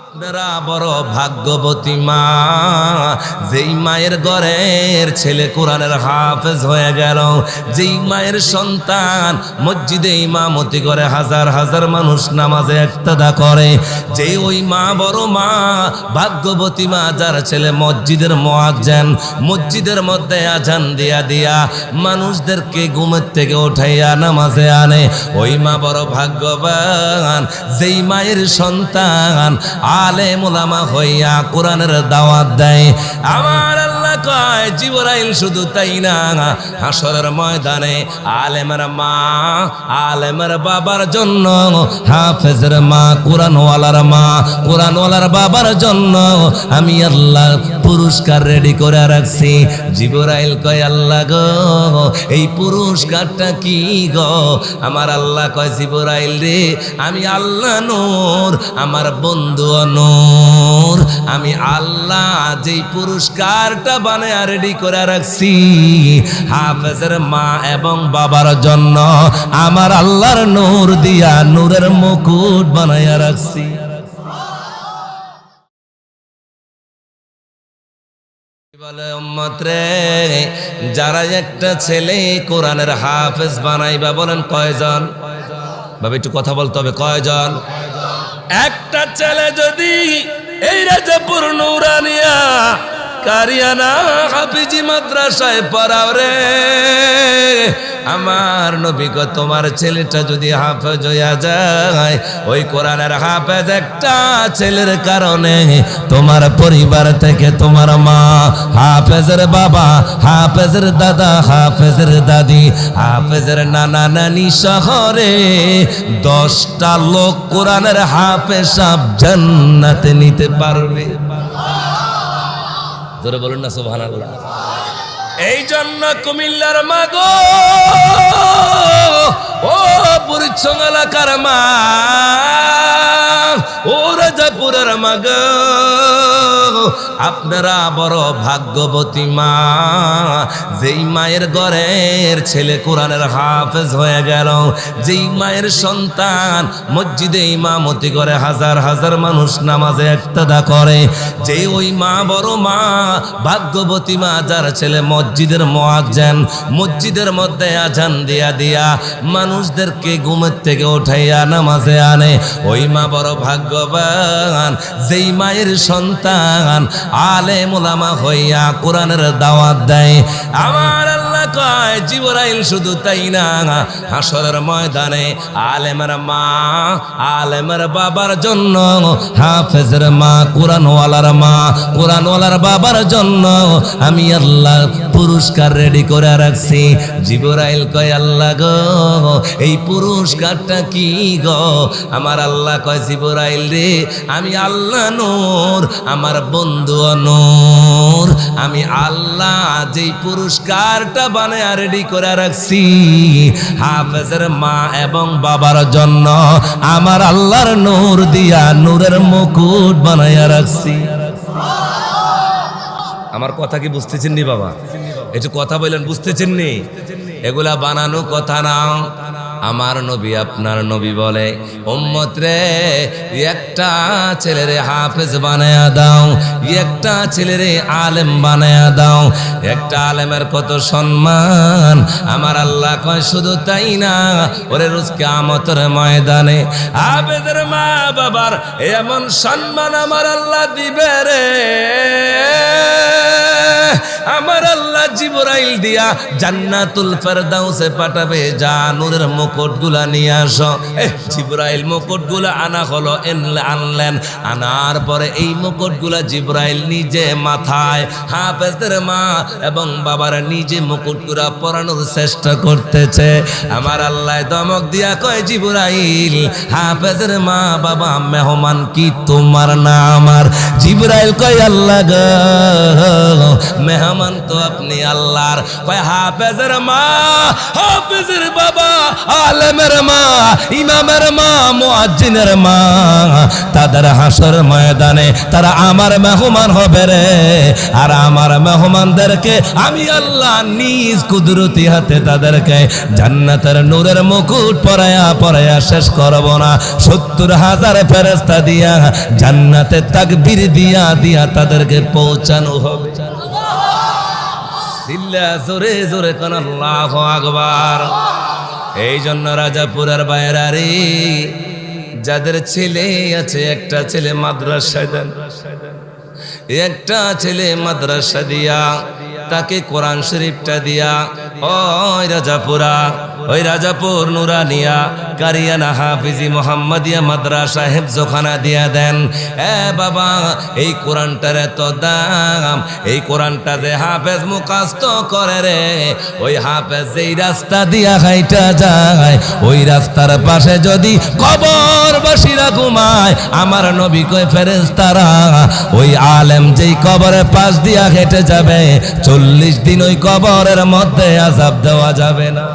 আপনারা বড় ভাগ্যবতী মা। যেই মায়ের ঘরের ছেলে কোরআনের হাফেজ হয়ে গেল, যেই মায়ের সন্তান মসজিদে ইমামতি করে হাজার হাজার মানুষ নামাজে একতাদা করে, যে ওই মা বড় মা, ভাগ্যবতী মা, যার ছেলে মসজিদের মোয়াজ্জেন, মসজিদের মধ্যে আজান দিয়া দিয়া মানুষদেরকে ঘুমের থেকে উঠাইয়া নামাজে আনে, ওই মা বড় ভাগ্যবান, যেই মায়ের সন্তান আলে মোলামা হইয়া কোরআনের দাওয়াত দেয়। আমার কয়, জিবরাইল শুধু তাই না, হাসরের ময়দানে আলেমের মা, আলেমের বাবার জন্য, হাফেজের মা, কোরআনওয়ালার মা, কোরআনওয়ালার বাবার জন্য আমি আল্লাহ পুরস্কার রেডি করে রাখছি। জিবরাইল কয়, আল্লাহ গো, এই পুরস্কারটা কি গো? আমার আল্লাহ কয়, জিবরাইল রে, আমি আল্লাহ নূর, আমার বন্ধু নূর। আমি আল্লাহ যেই পুরস্কারটা বানায় রেডি করে রাখছি, হাফেজের মা এবং বাবার জন্য আমার আল্লাহর নূর দিয়া নূরের মুকুট বানাইয়া রাখছি। যারা একটা ছেলে কোরআনের হাফেজ বানাইবা বলেন কয়জন? বাবা একটু কথা বলতে হবে, কয়জন? একটা ছেলে যদি এই রাজাপুর নুরানিয়া কারিয়ানা হাফিজি মাদ্রাসায় পড়াও রে। আমার নবীগ তোমার ছেলেটা যদি হাফেজ হইয়া যায়, ওই কোরআনের হাফেজ একটা ছেলের কারণে তোমার পরিবার থেকে তোমার মা হাফেজের বাবা, হাফেজের দাদা, হাফেজের দাদি, হাফেজের নানা নানি শহরে দশটা লোক কোরআনের হাফেজ জান্নাতে নিতে পারবে। ধরে বলুন না, সুবহানাল্লাহ। এই জন্য কুমিল্লার মাগ, ও পরিচ্ছন্ন এলাকার মা, ও রাজাপুরের মাগ। আপনারা বড় ভাগ্যবতী মা। যেই মায়ের ঘরের ছেলে কোরআনের হাফেজ হয়ে গেল, যেই মায়ের সন্তান মসজিদে ইমামতি করে হাজার হাজার মানুষ নামাজে একতাদা করে, যে ওই মা বড় মা, ভাগ্যবতী মা, যার ছেলে মসজিদের মোয়াজ্জেন, মসজিদের মধ্যে আজান দিয়া দিয়া মানুষদেরকে ঘুমের থেকে উঠাইয়া নামাজে আনে, ওই মা বড় ভাগ্যবান, যেই মায়ের সন্তান আলে মোলামা হইয়া কোরআনের দাওয়াত দেয়। আমার আল্লাহ কয়, জিবরাইল শুধু তাই না হাসরের ময়দানে আলেমের মা, আলেমের বাবার জন্য, হাফেজের মা, কোরআনওয়ালার মা, কোরআনওয়ালার বাবার জন্য আমি আল্লাহ পুরস্কার রেডি করে রাখছি। জিবরাইল কয়, আল্লাহ গো, এই পুরস্কারটা কি গো? আমার আল্লাহ কয়, জিবরাইল রে, আমি আল্লাহ নূর, আমার বন্ধু নূর, আমি আল্লাহ যেই পুরস্কারটা বানায় রেডি করে রাখছি, হাফেজের মা এবং বাবার জন্য আমার আল্লাহর নূর দিয়া নূরের মুকুট বানাইয়া রাখছি। আমার কথা কি বুঝতেছেন নি বাবা? একটু কথা বললেন, বুঝতেছেন নি? এগুলা বানানো কথা না। আমার নবী আপনার নবী বলে, উম্মত রে, একটা ছেলেরে হাফেজ বানায়া দাও, একটা ছেলেরে আলেম বানায়া দাও। একটা আলেমের কত সম্মান, আমার আল্লাহ কয়, শুধু তাই না, ওরে রুজকে কামতের ময়দানে হাফেজের মা বাবার এমন সম্মান আমার আল্লাহ দিবে রে। আমার আল্লাহ জিবরাইল দিয়া জান্নাতুল ফেরদাউসে পাঠাবে, যা মুকুটগুলা নিয়ে আসো। জিবরাইল, মুকুটগুলা আনা হলো আনলেন। আনার পরে এই মুকুটগুলা জিবরাইল নিজে মাথায় হাফেজের মা এবং বাবার নিজে মুকুটগুলা পরানোর চেষ্টা করতেছে। আমার আল্লাহ দমক দিয়া কয়, জিবরাইল, হাফেজের মা, বাবা, মেহমান কি তোমার না আমার? জিবরাইল কয়, আল্লাহ মেহমান তো আপনি আল্লাহর। কয়, হাফেজের মা, হাফেজের বাবা, আলেমের মা, ইমামের মা, মুয়াজ্জিনের মা। তাদের হাসর ময়দানে তারা আমার মেহমান হবে রে। আর আমার মেহমানদেরকে আমি আল্লাহ নিজ কুদরতি হাতে তাদেরকে জান্নাতের নূরের মুকুট পরায়া পরায়া শেষ করব না। সত্তর হাজার ফেরেস্তা দিয়া জান্নাতে তাকবীর দিয়া দিয়া তাদেরকে পৌঁছানো হবে। চিল্লা জোরে জোরে কোন আল্লাহ আকবার। এই জন্য রাজাপুরের বাইরারে, যাদের ছেলে আছে, একটা ছেলে মাদ্রাসা দেন। একটা ছেলে মাদ্রাসা দিয়া, তাকে কোরআন শরীফটা দিয়া ও রাজাপুরা ওই রাজাপুর নুরানিয়া কারিয়ানা হাফিজি মোহাম্মদিয়া মাদ্রাসা হেফজোখানা দিয়া দেন। এ বাবা, এই কোরআনটার এত দাম, এই কোরআনটা যে হাফেজ মুখাস্ত করে রে, ওই হাফেজ যেই রাস্তা দিয়া হাইটা যায়, ওই রাস্তার পাশে যদি কবর বাসিরা ঘুমায়, আমার নবী কই ফেরেস্তারা ওই আলেম যেই কবরের পাশ দিয়া হেঁটে যাবে, চল্লিশ দিন ওই কবরের মধ্যে আজাব দেওয়া যাবে না।